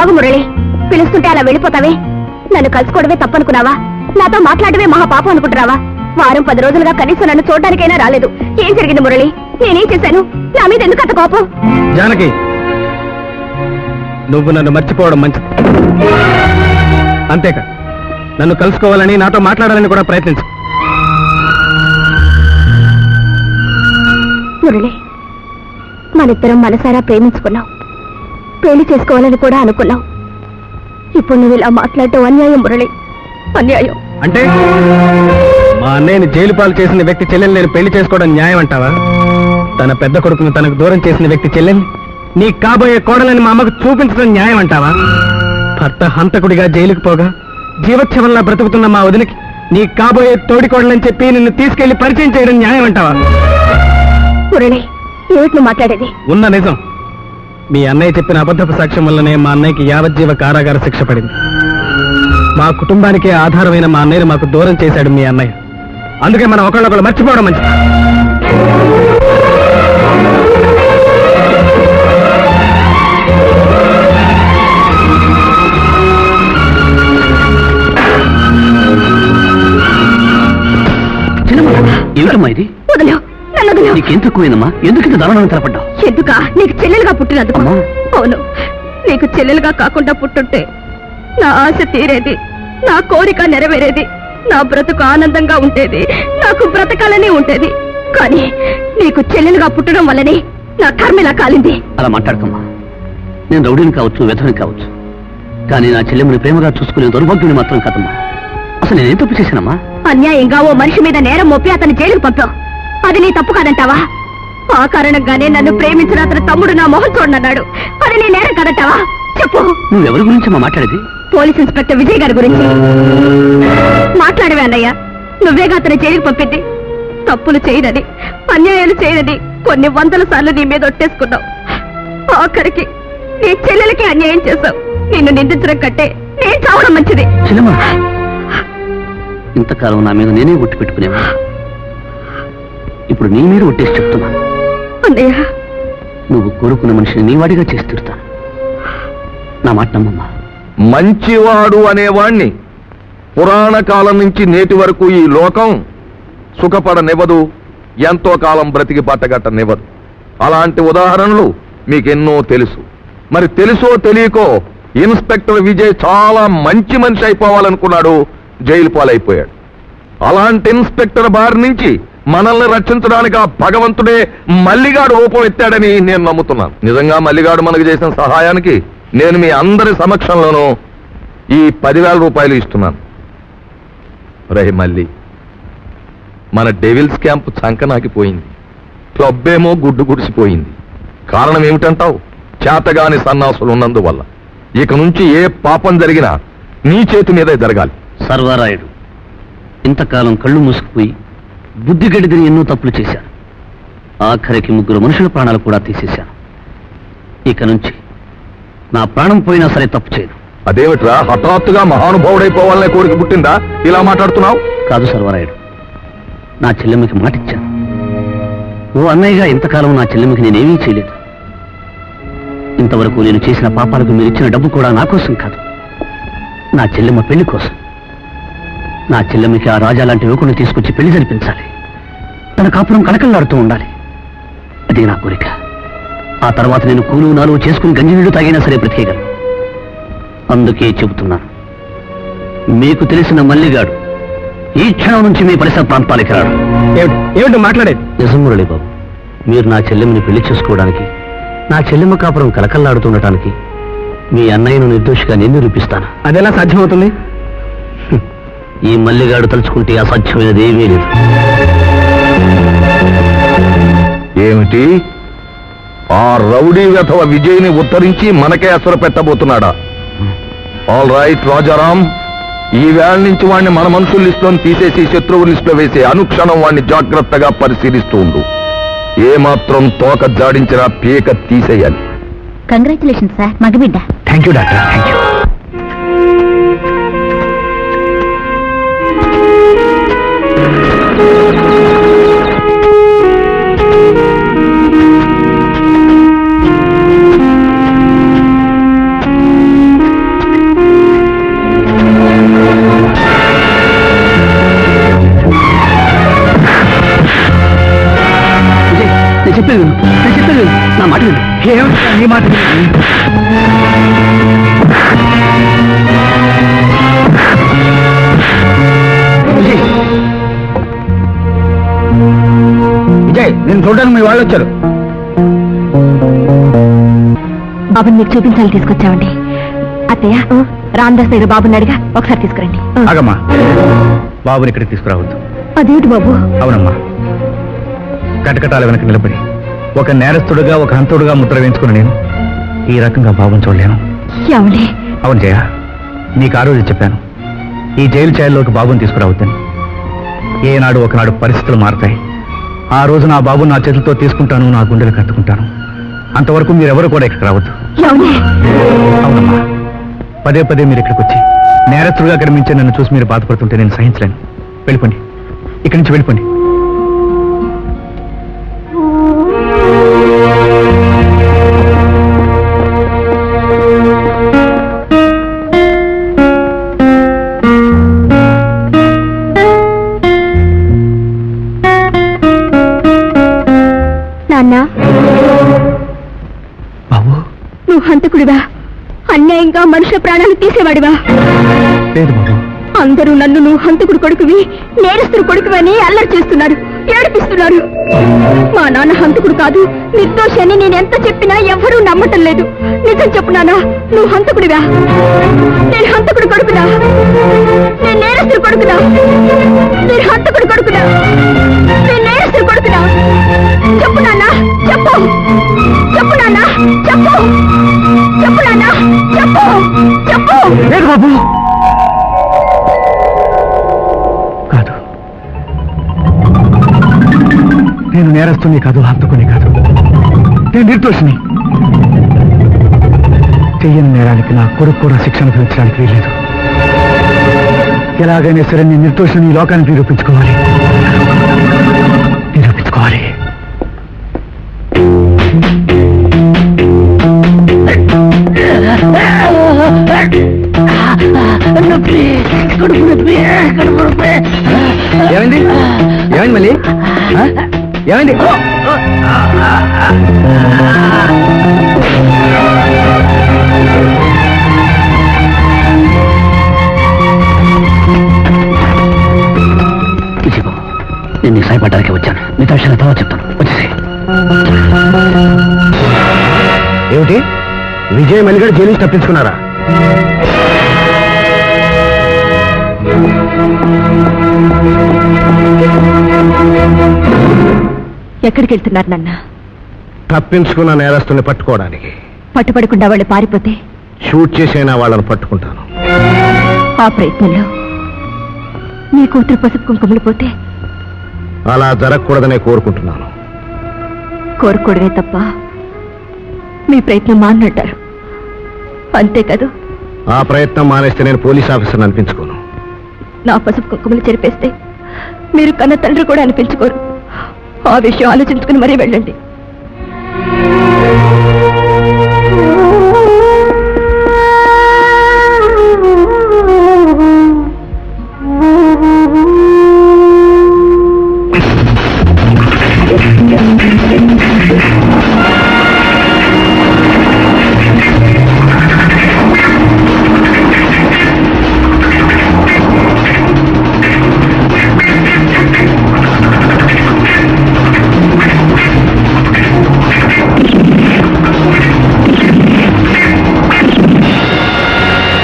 ఆగు మురళి. పిలుస్తుంటే అలా వెళ్ళిపోతావే? నన్ను కలుసుకోవడమే తప్పనుకున్నావా? నాతో మాట్లాడమే మహా పాపం అనుకుంటున్నావా? వారం పది రోజులుగా కనీసం నన్ను చూడడానికైనా రాలేదు. ఏం జరిగింది మురళి? నేనేం చేశాను? నా మీద ఎందుకు అంత కోపం? జానకి నువ్వు నన్ను మర్చిపోవడం మంచిది. అంతేకా నన్ను కలుసుకోవాలని నాతో మాట్లాడాలని కూడా ప్రయత్నించు. మురళి మనిద్దరం మనసారా ప్రేమించుకున్నాం. పెళ్ళి చేసుకోవాలని కూడా అనుకున్నాం ఇప్పుడు నువ్వు ఇలా మాట్లాడటం అన్యాయం మురళి. అన్యాయం. అంటే? మా అన్నయ్యని జైలు పాలు చేసిన వ్యక్తి చెల్లెల్ని నేను పెళ్ళి చేసుకోవడం న్యాయం అంటావా? తన పెద్ద కొడుకును తనకు దూరం చేసిన వ్యక్తి చెల్లెల్ని నీ కాబోయే కోడలని మా అమ్మకు చూపించడం న్యాయం అంటావా? భర్త హంతకుడిగా జైలుకు పోగా జీవోత్సవంలా బ్రతుకుతున్న మా వదినకి నీ కాబోయే తోడికోడలని చెప్పి నిన్ను తీసుకెళ్ళి పరిచయం చేయడం న్యాయం అంటావా? మురళి ఏమిటి నువ్వు మాట్లాడేది? ఉన్న నిజం. మీ అన్నయ్య చెప్పిన అబద్ధపు సాక్ష్యం వల్లనే మా అన్నయ్యకి యావజ్జీవ కారాగార శిక్ష పడింది. మా కుటుంబానికే ఆధారమైన మా అన్నయ్యని మాకు దూరం చేశాడు మీ అన్నయ్య. అందుకే మనం ఒకళ్ళొకళ్ళు మర్చిపోవడం మంచిది. ఏమిటమ్మా ఇది? వదిలేవు. నీకేం ఎందుకు ఇంత దారుణంగా తలపడ్డావు? ఎందుకా? నీకు చెల్లెలుగా పుట్టినందుకు. అవును నీకు చెల్లెలుగా కాకుండా పుట్టుంటే నా ఆశ తీరేది నా కోరిక నెరవేరేది నా బ్రతుకు ఆనందంగా ఉండేది నాకు బ్రతకాలని ఉండేది. కానీ నీకు చెల్లెలుగా పుట్టడం వల్లనే నా కర్మిలా కాలింది. అలా మాట్లాడకమ్మా. నేను రౌడీని కావచ్చు వ్యధని కావచ్చు. కానీ నా చెల్లెమ్మని ప్రేమగా చూసుకునే దౌర్భాగ్యుని మాత్రం కాదమ్మా. అసలు నేనేం తప్పు చేశానమ్మా? అన్యాయంగా ఓ మనిషి మీద నేరం మోపి అతని జైలుకు పంపావు. అది నీ తప్పు కాదంటావా? ఆ కారణంగానే నన్ను ప్రేమించిన అతని తమ్ముడు నా మొహం చూడనన్నాడు. అది నీ నేరం కాదంటావా? చెప్పు. నువ్వెవరి గురించమ్మా మాట్లాడేది? పోలీస్ ఇన్స్పెక్టర్ విజయ్ గారి గురించి. మాట్లాడవే అన్నయ్య. నువ్వేగా అతని జైలుకు పంపింది? తప్పులు చేయదని అన్యాయాలు చేయదని కొన్ని వందల సార్లు నీ మీద ఒట్టేసుకున్నావు. ఆఖరికి నీ చెల్లెలకి అన్యాయం చేశావు. నిన్ను నిందించడం కంటే నేను చావడం మంచిది. ఇంతకాలం నా మీద నేనే ఒట్టు పెట్టుకునేవా ఇప్పుడు నీ మీద ఒట్టేసి చెప్తున్నాను అన్నయ్య. నువ్వు కోరుకున్న మనిషిని నీ వాడిగా చేసి తిడతాను నా మాట నమ్మమ్మా. మంచివాడు అనేవాణ్ణి. పురాణ కాలం నుంచి నేటి వరకు ఈ లోకం సుఖపడనివ్వదు ఎంతో కాలం బ్రతికి పట్టగట్టనివ్వదు అలాంటి ఉదాహరణలు మీకెన్నో తెలుసు. మరి తెలుసో తెలియకో ఇన్స్పెక్టర్ విజయ్ చాలా మంచి మనిషి అయిపోవాలనుకున్నాడు జైలు పాలైపోయాడు. అలాంటి ఇన్స్పెక్టర్ బారి నుంచి మనల్ని రక్షించడానికి ఆ భగవంతుడే మల్లిగాడు రూపం ఎత్తాడని నేను నమ్ముతున్నాను. నిజంగా మల్లిగాడు మనకు చేసిన సహాయానికి నేను మీ అందరి సమక్షంలోనూ ఈ పదివేల రూపాయలు ఇస్తున్నాను. రహి మల్లి మన డెవిల్స్ క్యాంప్ చంకనాకిపోయింది. క్లబ్ ఏమో గుడ్డు గుడిసిపోయింది. కారణం ఏమిటంటావు? చేతగాని సన్నాసులు ఉన్నందువల్ల ఇక నుంచి ఏ పాపం జరిగినా నీ చేతి మీదే జరగాలి. సర్వారాయుడు ఇంతకాలం కళ్ళు మూసుకుపోయి బుద్ధి గడిదని ఎన్నో తప్పులు చేశాను. ఆఖరికి ముగ్గురు మనుషుల ప్రాణాలు కూడా తీసేశాను. ఇక నుంచి నా ప్రాణం పోయినా సరే తప్పు చేయను. అదేమిట్రా? హఠాత్తుగా మహానుభావుడైపోవాలనే కోరిక పుట్టిందా? ఇలా మాట్లాడుతున్నావు? కాదు సర్వరాయుడు. నా చెల్లెమ్మకి మాటిచ్చాను. ఓ అన్నయ్యగా ఇంతకాలం నా చెల్లెమ్మకి నేనేమీ చేయలేదు. ఇంతవరకు నేను చేసిన పాపాలకు మీరు ఇచ్చిన డబ్బు కూడా నా కోసం కాదు. నా చెల్లెమ్మ పెళ్ళి కోసం. నా చెల్లెమ్మకి ఆ రాజా లాంటి యువకుని తీసుకొచ్చి పెళ్ళి జరిపించాలి. తన కాపురం కళకళలాడుతూ ఉండాలి. అది నా కోరిక. ఆ తర్వాత నేను కూలు నాలుగు చేసుకుని గంజి నీళ్ళు తాగైనా సరే బ్రతికేయగలను. అందుకే చెబుతున్నాను. మీకు తెలిసిన మల్లిగాడు ఈ క్షణం నుంచి మీ పరిసర ప్రాంతాలకి రాడు. ఏమిటి? మాట్లాడేది? నిజం మురళి బాబు మీరు నా చెల్లెమ్మని పెళ్ళి చేసుకోవడానికి నా చెల్లెమ్మ కాపురం కలకల్లాడుతుండటానికి మీ అన్నయ్యను నిర్దోషిగా నేను నిరూపిస్తాను. అదెలా సాధ్యమవుతుంది? ఈ మల్లిగాడు తలుచుకుంటే అసాధ్యమైనది ఏమీ లేదు. ఏమిటి? ఆ రౌడీ వెధవ విజయ్ని ఉత్తరించి మనకే అసలు పెట్టబోతున్నాడా? All right Rajaram. ఈ వేళ నుంచి వాడిని మన మనుషుల లిస్టులో తీసేసి శత్రువు లిస్టులో వేసి అనుక్షణం వాడిని జాగ్రత్తగా పరిశీలిస్తూ ఉండు. ఏమాత్రం తోక జాడించినా పీక తీసేయాలి. కంగ్రాచులేషన్ సార్ మగబిడ్డ. Thank you doctor. Thank you చెప్పేది విను. నేను చెప్పేది విను. నా మాట విను. ఏమిటి నీ మాట? విజయ్ నేను చూడడానికి మీ వాళ్ళు వచ్చారు. బాబుని మీకు చూపించాలని తీసుకొచ్చామండి. అత్తయ్య రామదాస్ దగ్గర బాబుని అడిగా ఒకసారి తీసుకురండి. ఆగమ్మా. బాబుని ఇక్కడికి తీసుకురావద్దు. అదేమిటి బాబు? అవునమ్మా. కటకటాల వెనక నిలబడి ఒక నేరస్తుడుగా ఒక హంతుడుగా ముద్ర వేయించుకున్న నేను ఈ రకంగా బాబుని చూడలేను. ఏమండి అవును జయ నీకు ఆ రోజు చెప్పాను. ఈ జైలు ఛాయల్లోకి బాబుని తీసుకురావద్దని ఏనాడు ఒకనాడు పరిస్థితులు మారుతాయి. ఆ రోజు నా బాబుని నా చేతులతో తీసుకుంటాను నా గుండెలు కట్టుకుంటాను. అంతవరకు మీరెవరు కూడా ఇక్కడికి రావద్దు. అవునమ్మా పదే పదే మీరు ఇక్కడికి వచ్చి నేరస్తుడుగా కనిపించే నన్ను చూసి మీరు బాధపడుతుంటే నేను సహించలేను. వెళ్ళిపోండి. ఇక్కడి నుంచి వెళ్ళిపోండి. నువ్వు హంతకుడివా? అన్యాయంగా మనుషుల ప్రాణాలు తీసేవాడివా? లేదు బాబు అందరూ నన్ను నువ్వు హంతకుడు కొడుకువి నేరస్తుడు కొడుకువని అల్లరి చేస్తున్నారు ఏడిపిస్తున్నారు. మా నాన్న హంతకుడు కాదు నిర్దోషి అని నేను ఎంత చెప్పినా ఎవ్వరూ నమ్మటం లేదు. నిజం చెప్పు నాన్న నువ్వు హంతకుడివా? నేను హంతకుడు కొడుకునా? నేను నేరస్తుడు కొడుకునా? నేను హంతకుడు కొడుకునా? నేను నేరస్తుడు కొడుకునా? చెప్పు నాన్న చెప్పు. లేదు బాబు. కాదు. నేను నేరస్తుని కాదు హంతకుని కాదు. నేను నిర్దోషిని. చెయ్యని నేరానికి నా కొడుకు కూడా శిక్షణ పెంచడానికి వీల్లేదు. ఎలాగైనా సరే నేను నిర్దోషిని ఈ లోకానికి నిరూపించుకోవాలి. నిరూపించుకోవాలి. ఏమైంది? ఏమైంది మళ్ళీ? ఏమైంది? నేను నీకు సాయపడడానికి వచ్చాను. మిగతా విషయాలు తర్వాత చెప్తాను. వచ్చేసి ఏమిటి? విజయ్ మలిగడ జైలు నుంచి తప్పించుకున్నారా? ఎక్కడికి వెళ్తున్నారు నాన్న? తప్పించుకున్న నేరస్తుని పట్టుకోవడానికి. పట్టుపడకుండా వాళ్ళు పారిపోతే? షూట్ చేసైనా వాళ్ళని పట్టుకుంటాను. ఆ ప్రయత్నంలో నీ కూతురు పసుపు కుంకుమలు పోతే? అలా జరగకూడదనే కోరుకుంటున్నాను. కోరుకోవడమే తప్ప మీ ప్రయత్నం మానంటారు అంతే కదా? ఆ ప్రయత్నం మానేస్తే నేను పోలీస్ ఆఫీసర్ని అనిపించుకోను. నా పసుపు కుంకుమలు చెరిపేస్తే మీరు కన్న తండ్రి కూడా అనిపించుకోరు ఆ విషయం ఆలోచించుకుని మరీ వెళ్ళండి.